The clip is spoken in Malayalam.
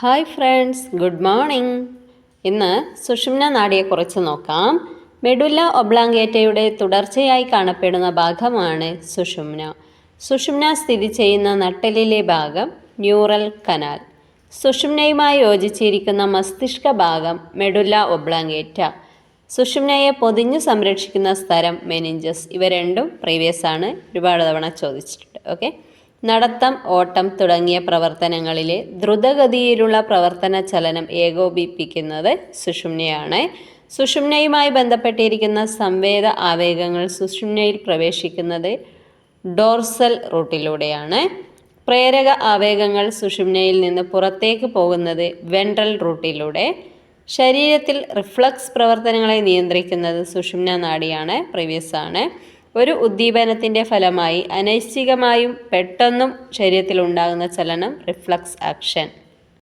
Hi friends good morning. ഇന്ന് സുഷുമ്ന നാഡിയെക്കുറിച്ച് നോക്കാം. മെഡുല്ല ഒബ്ലാങ്കേറ്റയുടെ തുടർച്ചയായി കാണപ്പെടുന്ന ഭാഗമാണ് സുഷുമ്ന. സുഷുമ്ന സ്ഥിതി ചെയ്യുന്ന നട്ടലിലെ ഭാഗം ന്യൂറൽ കനാൽ. സുഷുമ്നയുമായി യോജിച്ചിരിക്കുന്ന മസ്തിഷ്ക ഭാഗം മെഡുല്ല ഒബ്ലാങ്കേറ്റ സുഷുമ്നയെ പൊതിഞ്ഞു സംരക്ഷിക്കുന്ന സ്ഥലം മെനിഞ്ചസ്. ഇവ രണ്ടും പ്രീവിയസ് ആണ്. ഒരുപാട് തവണ ചോദിച്ചിട്ടുണ്ട്. ഓക്കെ നടത്തം ഓട്ടം തുടങ്ങിയ പ്രവർത്തനങ്ങളിലെ ദ്രുതഗതിയിലുള്ള പ്രവർത്തന ചലനം ഏകോപിപ്പിക്കുന്നത് സുഷുമ്നയാണ്. സുഷുമ്നയുമായി ബന്ധപ്പെട്ടിരിക്കുന്ന സംവേദ ആവേഗങ്ങൾ സുഷുമ്നയിൽ പ്രവേശിക്കുന്നത് ഡോർസൽ റൂട്ടിലൂടെയാണ്. പ്രേരക ആവേഗങ്ങൾ സുഷുമ്നയിൽ നിന്ന് പുറത്തേക്ക് പോകുന്നത് വെൻട്രൽ റൂട്ടിലൂടെ. ശരീരത്തിൽ റിഫ്ലക്സ് പ്രവർത്തനങ്ങളെ നിയന്ത്രിക്കുന്നത് സുഷുമ്ന നാഡിയാണ് പ്രീവിയസ് ആണ്. ഒരു ഉദ്ദീപനത്തിന്റെ ഫലമായി അനൈച്ഛികമായും പെട്ടെന്നും ശരീരത്തിൽ ഉണ്ടാകുന്ന ചലനം റിഫ്ലക്സ് ആക്ഷൻ.